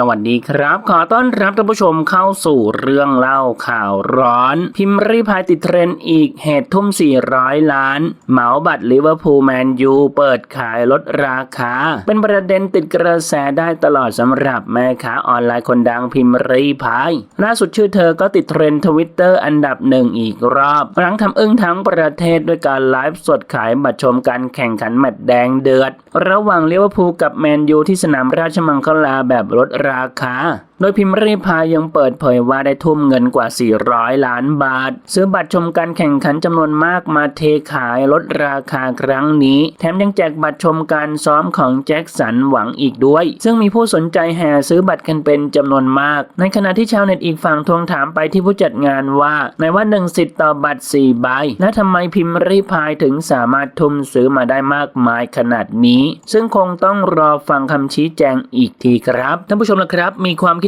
สวัสดีครับ ขอต้อนรับท่านผู้ชมเข้าสู่เรื่องเล่าข่าวร้อน พิมพ์รีพายติดเทรนด์อีกเหตุทุ่ม 400 ล้าน เหมาบัตรลิเวอร์พูลแมนยูเปิดขายลดราคา เป็นประเด็นติดกระแสได้ตลอดสำหรับแม่ค้าออนไลน์คนดังพิมพ์รีพายล่าสุดชื่อเธอก็ติดเทรนด์ทวิตเตอร์อันดับหนึ่งอีกรอบ หลังทำอึ้งทั้งประเทศด้วยการไลฟ์สดขายบัตรชมการแข่งขันแมตช์แดงเดือด ระหว่างลิเวอร์พูลกับแมนยูที่สนามราชมังคลาแบบลดราคา โดยพิมพ์รีพายยังเปิดเผยว่าได้ทุ่มเงินกว่า 400 ล้านบาท ซื้อบัตรชมการแข่งขันจำนวนมากมาเทขายลดราคาครั้งนี้ แถมยังแจกบัตรชมการซ้อมของแจ็คสันหวังอีกด้วย ซึ่งมีผู้สนใจแห่ซื้อบัตรกันเป็นจำนวนมาก ในขณะที่ชาวเน็ตอีกฝั่งทวงถามไปที่ผู้จัดงานว่าในว่าหนึ่งสิทธิ์ต่อบัตร 4 ใบ และทำไมพิมพ์รีพายถึงสามารถทุ่มซื้อมาได้มากมายขนาดนี้ ซึ่งคงต้องรอฟังคำชี้แจงอีกทีครับท่านผู้ชมนะครับมีความคิด